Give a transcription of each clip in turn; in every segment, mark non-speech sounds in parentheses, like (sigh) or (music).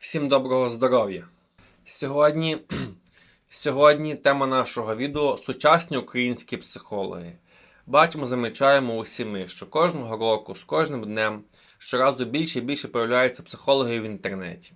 Всім доброго здоров'я! Сьогодні, (clears throat) сьогодні тема нашого відео сучасні українські психологи. Бачимо, замічаємо усі ми, що кожного року, з кожним днем, щоразу більше і більше появляються психологи в інтернеті.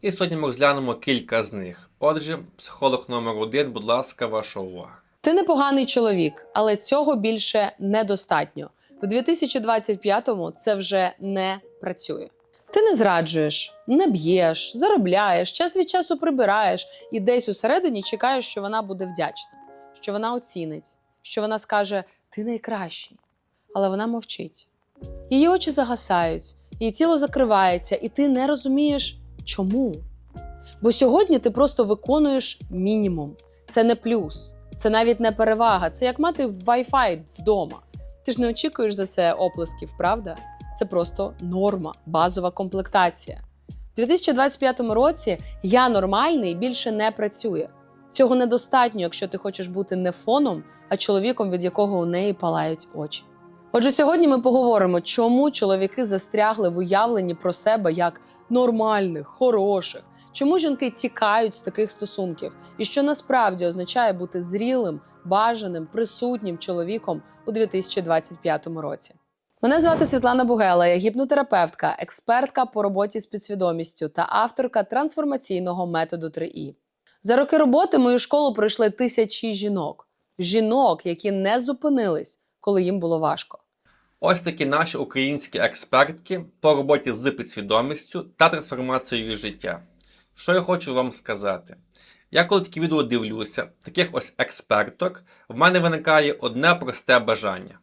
І сьогодні ми розглянемо кілька з них. Отже, психолог номер один, будь ласка, ваша увага. Ти непоганий чоловік, але цього більше недостатньо. В 2025-му це вже не працює. Ти не зраджуєш, не б'єш, заробляєш, час від часу прибираєш і десь усередині чекаєш, що вона буде вдячна, що вона оцінить, що вона скаже Ти найкращий. Але вона мовчить. Її очі загасають, її тіло закривається, і ти не розумієш, чому. Бо сьогодні ти просто виконуєш мінімум. Це не плюс, це навіть не перевага. Це як мати Wi-Fi вдома. Ти ж не очікуєш за це оплесків, правда? Це просто норма, базова комплектація. У 2025 році я нормальний більше не працює. Цього недостатньо, якщо ти хочеш бути не фоном, а чоловіком, від якого у неї палають очі. Отже, сьогодні ми поговоримо, чому чоловіки застрягли в уявленні про себе як нормальних, хороших, чому жінки тікають з таких стосунків, і що насправді означає бути зрілим, бажаним, присутнім чоловіком у 2025 році. Мене звати Світлана Бугела, я гіпнотерапевтка, експертка по роботі з підсвідомістю та авторка трансформаційного методу 3І. За роки роботи мою школу пройшли тисячі жінок, жінок, які не зупинились, коли їм було важко. Ось такі наші українські експертки по роботі з підсвідомістю та трансформацією життя. Що я хочу вам сказати? Я коли такі відео дивлюся, таких ось експерток, в мене виникає одне просте бажання.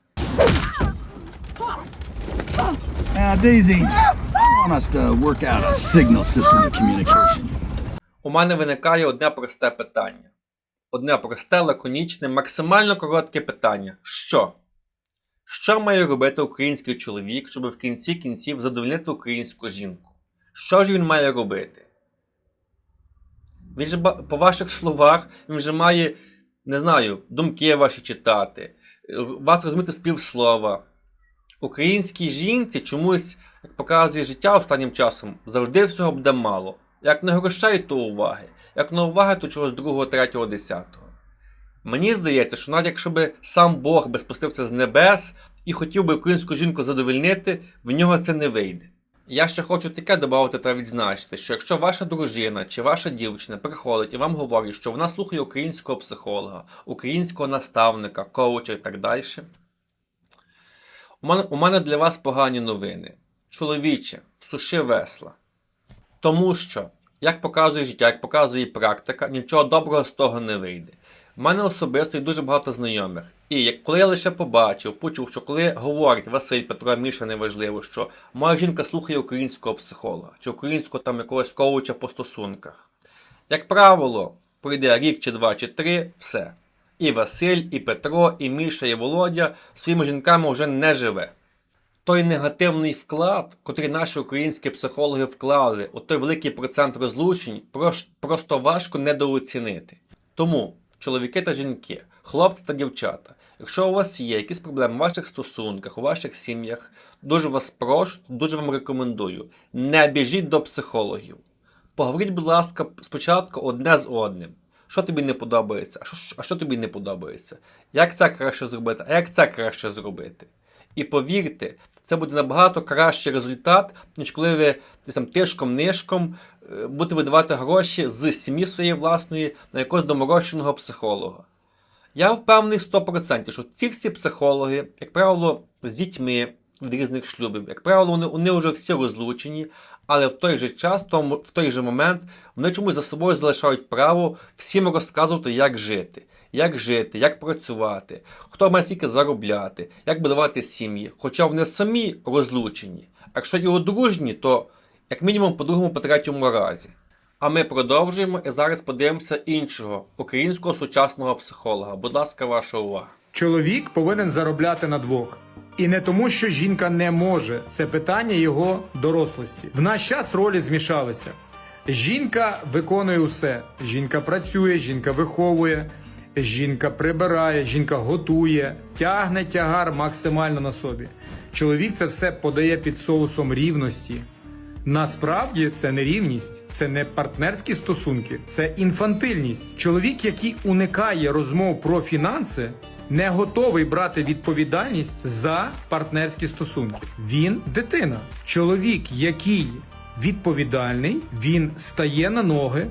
Communication. У мене виникає одне просте питання. Одне просте, лаконічне, максимально коротке питання. Що? Що має робити український чоловік, щоб в кінці кінців задовольнити українську жінку? Що ж він має робити? Він же, по ваших словах, він вже має, не знаю, думки ваші читати, е, вас розуміти з півслова. Українській жінці чомусь, як показує життя останнім часом, завжди всього буде мало. Як не грошей, то уваги. Як не уваги, то чогось другого, третього, десятого. Мені здається, що навіть якщо би сам Бог би спустився з небес і хотів би українську жінку задовольнити, в нього це не вийде. Я ще хочу таке додати та відзначити, що якщо ваша дружина чи ваша дівчина приходить і вам говорить, що вона слухає українського психолога, українського наставника, коуча і так далі, у мене, для вас погані новини. Чоловіче, суши весла. Тому що, як показує життя, як показує практика, нічого доброго з того не вийде. У мене особисто є дуже багато знайомих. І коли я лише побачив, почув, що коли говорить Василь Петро Міша неважливо, що моя жінка слухає українського психолога чи українського там якогось коуча по стосунках. Як правило, пройде рік чи два чи три, все. І Василь, і Петро, і Міша, і Володя своїми жінками вже не живе той негативний вклад, котрий наші українські психологи вклали, у той великий процент розлучень, просто важко недооцінити. Тому, чоловіки та жінки, хлопці та дівчата, якщо у вас є якісь проблеми в ваших стосунках, у ваших сім'ях, дуже вас прошу, дуже вам рекомендую, не біжіть до психологів. Поговоріть, будь ласка, спочатку одне з одним. Що тобі не подобається, а що, а що тобі не подобається? Як це краще зробити, а як це краще зробити? І повірте, це буде набагато кращий результат, ніж коли ви десь там тишком-нишком е, будете видавати гроші з сім'ї своєї власної на якогось доморощеного психолога. Я впевнений 100%, що ці всі психологи, як правило, з дітьми від різних шлюбів, як правило, вони, вони вже всі розлучені, але в той же час, в, той же момент, вони чомусь за собою залишають право всім розказувати, як жити. Як жити, як працювати, хто має скільки заробляти, як будувати сім'ї. Хоча вони самі розлучені. А якщо і одружні, то як мінімум по другому, по третьому разі. А ми продовжуємо і зараз подивимося іншого українського сучасного психолога. Будь ласка, ваша увага. Чоловік повинен заробляти на двох. І не тому, що жінка не може, це питання його дорослості. В наш час ролі змішалися. Жінка виконує усе. Жінка працює, жінка виховує, жінка прибирає, жінка готує, тягне тягар максимально на собі. Чоловік це все подає під соусом рівності, Насправді це не рівність, це не партнерські стосунки, це інфантильність. Чоловік, який уникає розмов про фінанси, не готовий брати відповідальність за партнерські стосунки. Він дитина. Чоловік, який відповідальний, він стає на ноги,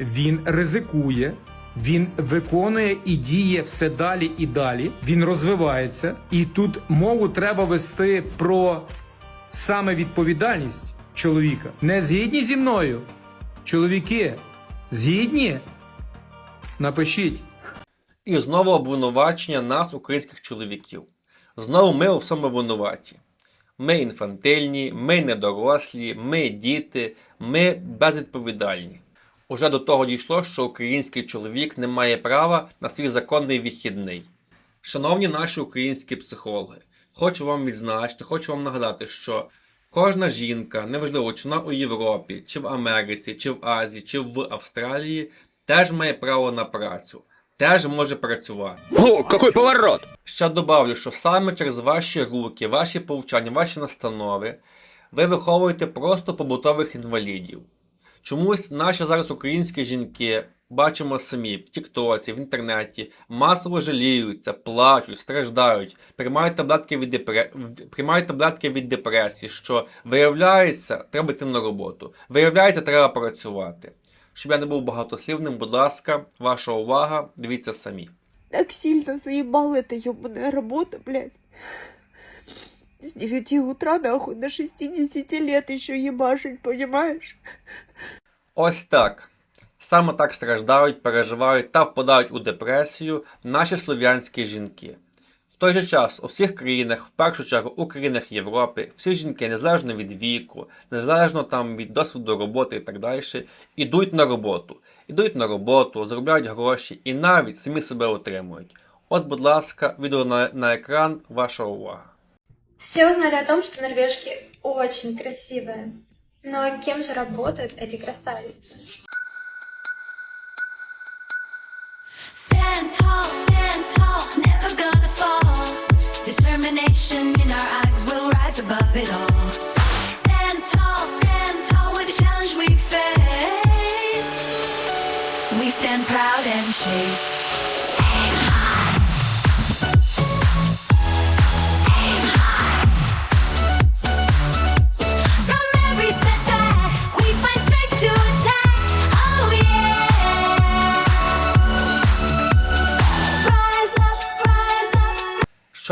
він ризикує, він виконує і діє все далі і далі. Він розвивається. І тут мову треба вести про саме відповідальність чоловіка. Не згідні зі мною. Чоловіки, згідні? Напишіть. І знову обвинувачення нас, українських чоловіків. Знову ми у всьому винуваті. Ми інфантильні, ми недорослі, ми діти, ми безвідповідальні. Уже до того дійшло, що український чоловік не має права на свій законний вихідний. Шановні наші українські психологи, хочу вам відзначити, хочу вам нагадати, що кожна жінка, неважливо, чи вона у Європі, чи в Америці, чи в Азії, чи в Австралії, теж має право на працю, теж може працювати. О, какой поворот! Ще добавлю, що саме через ваші руки, ваші повчання, ваші настанови ви виховуєте просто побутових інвалідів. Чомусь наші зараз українські жінки бачимо самі в Тіктоці, в інтернеті, масово жаліються, плачуть, страждають, приймають таблетки від, депре... приймають таблетки від депресії, що виявляється, треба йти на роботу. Виявляється, треба працювати. Щоб я не був багатослівним, будь ласка, ваша увага, дивіться самі. Так сильно заебала эта ебаная работа, блядь. С 9 утра, нахуй, до 60 лет еще ебашить, понимаешь? Ось так. Саме так страждають, переживають та впадають у депресію наші слов'янські жінки В той же час у всіх країнах, в першу чергу у країнах Європи, всі жінки, незалежно від віку, незалежно там від досвіду роботи і так далі, ідуть на роботу. Ідуть на роботу, заробляють гроші і навіть самі себе отримують. От, будь ласка, відео на, на екран, ваша увага. Все узнали о том, что норвежки очень красивые. Но кем же работают эти красавицы? Stand tall, stand tall, never gonna fall. Determination in our eyes, we'll rise above it all. Stand tall, stand tall with the challenge we face. We stand proud and chase.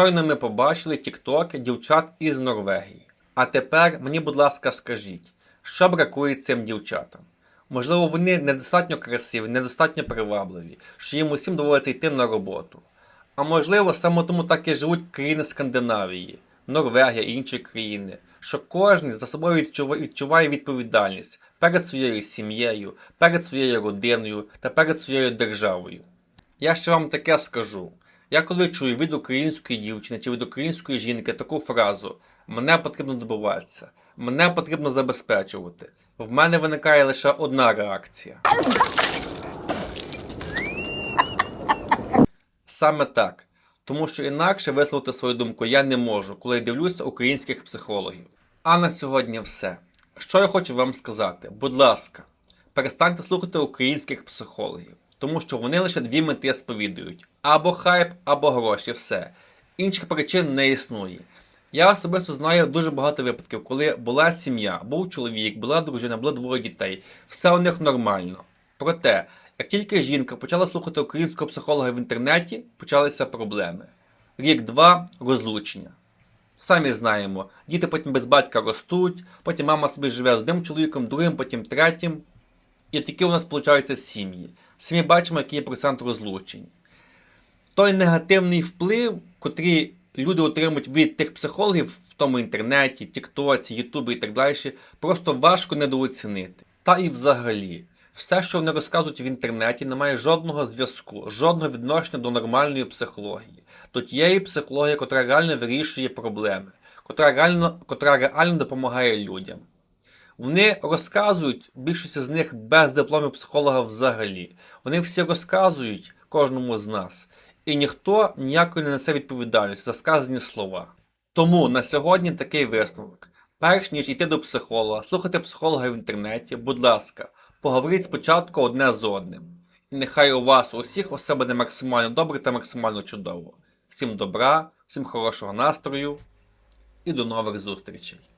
Щойно ми побачили тіктоки дівчат із Норвегії. А тепер мені, будь ласка, скажіть, що бракує цим дівчатам? Можливо, вони недостатньо красиві, недостатньо привабливі, що їм усім доводиться йти на роботу. А можливо, саме тому так і живуть країни Скандинавії, Норвегія і інші країни, що кожен за собою відчуває відповідальність перед своєю сім'єю, перед своєю родиною та перед своєю державою. Я ще вам таке скажу. Я коли чую від української дівчини чи від української жінки таку фразу Мене потрібно добиватися, мене потрібно забезпечувати. В мене виникає лише одна реакція. Саме так. Тому що інакше висловити свою думку я не можу, коли дивлюся українських психологів. А на сьогодні все. Що я хочу вам сказати? Будь ласка, перестаньте слухати українських психологів, тому що вони лише дві мети сповідують: або хайп, або гроші, все. Інших причин не існує. Я особисто знаю дуже багато випадків, коли була сім'я, був чоловік, була дружина, було двоє дітей. Все у них нормально. Проте, як тільки жінка почала слухати українського психолога в інтернеті, почалися проблеми. Рік-два розлучення. Самі знаємо, діти потім без батька ростуть, потім мама собі живе з одним чоловіком, другим, потім третім. І такі у нас виходять сім'ї. Самі бачимо, який є процент розлучень. Той негативний вплив, котрий люди отримують від тих психологів в тому інтернеті, Тіктоці, Ютубі і так далі, просто важко недооцінити. Та і взагалі, все, що вони розказують в інтернеті, не має жодного зв'язку, жодного відношення до нормальної психології, до тієї психології, котра реально вирішує проблеми, котра реально, котра реально допомагає людям. Вони розказують, більшість з них без дипломів психолога взагалі. Вони всі розказують кожному з нас, і ніхто ніякої не несе відповідальності за сказані слова. Тому на сьогодні такий висновок. Перш ніж йти до психолога, слухати психолога в інтернеті, будь ласка, поговоріть спочатку одне з одним. І нехай у вас усіх усе буде максимально добре та максимально чудово. Всім добра, всім хорошого настрою і до нових зустрічей!